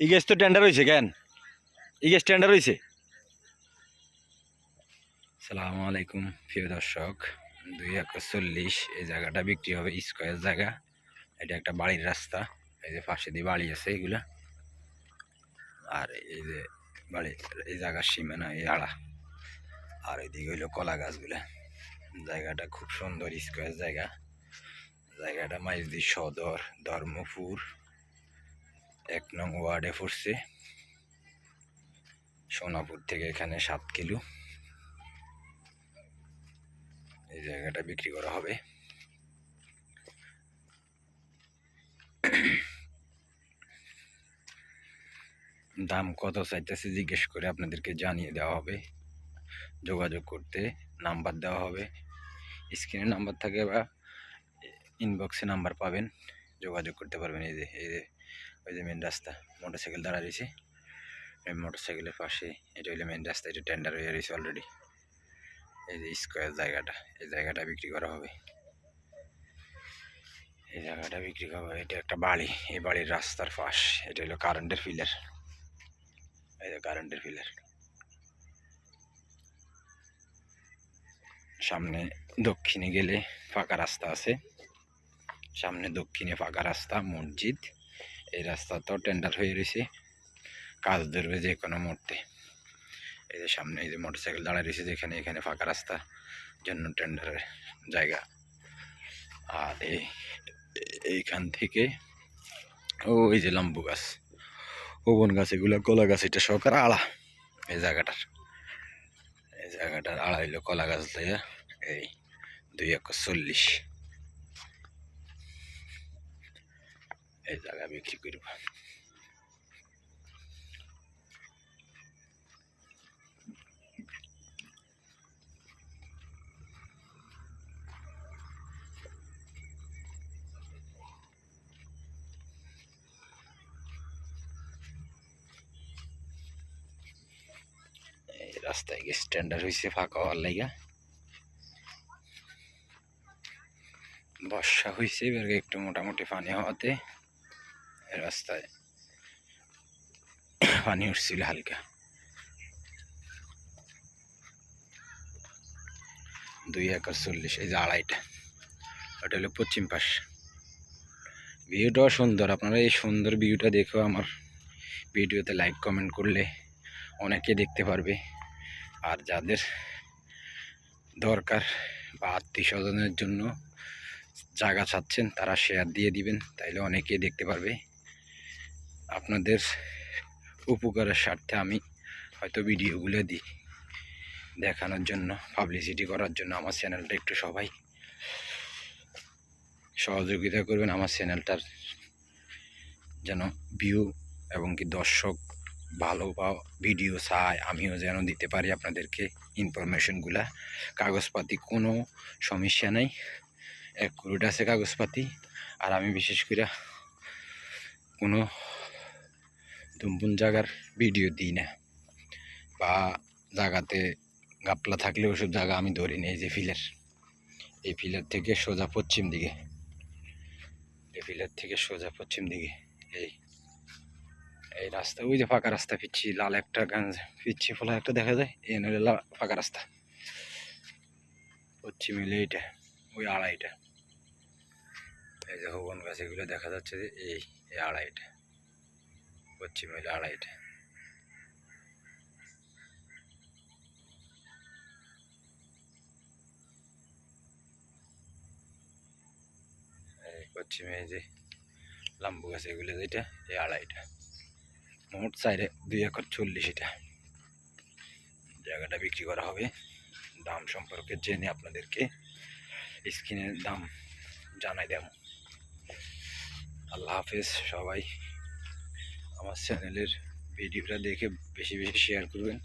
এই গ্যাস তো টেন্ডার হয়েছে কেন? এই গ্যাস টেন্ডার হয়েছে সালামু আলাইকুম, প্রিয় দর্শক। দুই একর চল্লিশ, এই জায়গাটা বিক্রি হবে স্কোয়ার জায়গা। এটা একটা বাড়ির রাস্তা, এই যে পাশে দিয়ে বাড়ি আছে এগুলা। আর এই যে বাড়ি এই জায়গার সীমানা, এই আড়া। আর এদিকে হইল কলা গাছগুলা। জায়গাটা খুব সুন্দর স্কোয়ার জায়গা। জায়গাটা মাইজদি সদর, ধর্মপুর। এক নং ওয়ার্ডে পড়ছে। সোনাপুর থেকে এখানে সাত কিলো। এই জায়গাটা বিক্রি করা হবে। দাম কত চাইতেছে জিজ্ঞেস করে আপনাদেরকে জানিয়ে দেওয়া হবে। যোগাযোগ করতে নাম্বার দেওয়া হবে। স্ক্রিনে নাম্বার থাকে বা ইনবক্সে নাম্বার পাবেন। যোগাযোগ করতে পারবেন, এই যে এই যে, ওই যে মেন রাস্তা মোটরসাইকেল দাঁড়া রয়েছে। এই মোটরসাইকেলের পাশে, এটা হইলে মেন রাস্তা, এটা টেন্ডার হয়ে রয়েছে অলরেডি এই যে স্কোয়ার জায়গাটা, এই জায়গাটা বিক্রি করা হবে। এই জায়গাটা বিক্রি করা হবে, এটা একটা বাড়ি, এই বাড়ির রাস্তার পাশ, এটা হলো কারেন্টের ফিলার এই যে কারেন্টের ফিলার সামনে দক্ষিণে গেলে ফাঁকা রাস্তা আছে। সামনে দক্ষিণে ফাঁকা রাস্তা, মসজিদ। এই রাস্তা তো টেন্ডার হয়ে রয়েছে। কাজ ধরবে যে কোনো মুহূর্তে। এই যে সামনে এই যে মোটরসাইকেল দাঁড়ায় রয়েছে যেখানে, এখানে ফাঁকা রাস্তা জন্য টেন্ডারের জায়গা। আর এই, এইখান থেকে ও এই যে লম্বু গাছ, ওবন গাছ, এগুলো কলা গাছ, এটা সরকার আড়া এই জায়গাটার। এই জায়গাটার আড়া হইল কলা গাছ দিয়ে এই দুই একর চল্লিশ। এই জায়গা বিক্রি করব রাস্তায় গিয়ে স্ট্যান্ডার্ড হয়েছে ফাঁকা হওয়ার লাইগা। বর্ষা হয়েছে এবার একটু মোটামুটি পানি হওয়াতে। রাস্তায়। পানি উঠছিল হালকা। দুই একর চল্লিশ, এই যে আড়াইটা। ওটা হলো পশ্চিম পাশ। ভিউটাও সুন্দর। আপনারা এই সুন্দর ভিউটা দেখেও আমার ভিডিওতে লাইক, কমেন্ট করলে অনেকে দেখতে পারবে। আর যাদের দরকার বা আত্মীয় স্বজনের জন্য জায়গা চাচ্ছেন, তারা শেয়ার দিয়ে দিবেন। তাইলে অনেকে দেখতে পারবে। আপনাদের উপকারের স্বার্থে আমি হয়তো ভিডিওগুলো দিই দেখানোর জন্য পাবলিসিটি করার জন্য আমার চ্যানেলটা একটু সবাই সহযোগিতা করবেন, আমার চ্যানেলটার যেন ভিউ এবং কি দর্শক ভালো বা ভিডিও চাই আমিও যেন দিতে পারি আপনাদেরকে ইনফরমেশনগুলা কাগজপাতি কোনো সমস্যা নেই অ্যাকুরেট আছে কাগজপাতি। আর আমি বিশেষ করে কোনো দুম্বুন জায়গার ভিডিও দিই না। বা জায়গাতে গাপলা থাকলে ওসব জায়গা আমি ধরি না, এই যে ফিলের এই ফিলের থেকে সোজা পশ্চিম দিকে। এই ফিলের থেকে সোজা পশ্চিম দিকে। এই এই রাস্তা, ওই যে ফাঁকা রাস্তা পিচ্ছি লাল একটা গাঞ্জ পিচ্ছি ফলা একটা দেখা যায়, এই নইলে ফাঁকা রাস্তা। পশ্চিম হইলে এইটা, ওই আড়াইটা। এই যে হবন গাছ, এগুলো দেখা যাচ্ছে যে এই আড়াইটা। পশ্চিম হইলে আড়াইটা পশ্চিমে যে লাম্বু গাছ এগুলো যেটা এই আড়াইটা মোট সাইডে দুই একর চল্লিশ জায়গাটা বিক্রি করা হবে। দাম সম্পর্কে জেনে আপনাদেরকে স্ক্রিনের দাম জানাই দেব। আল্লাহ হাফেজ, সবাই আমার চ্যানেলের ভিডিওটা দেখে বেশি বেশি শেয়ার করবেন।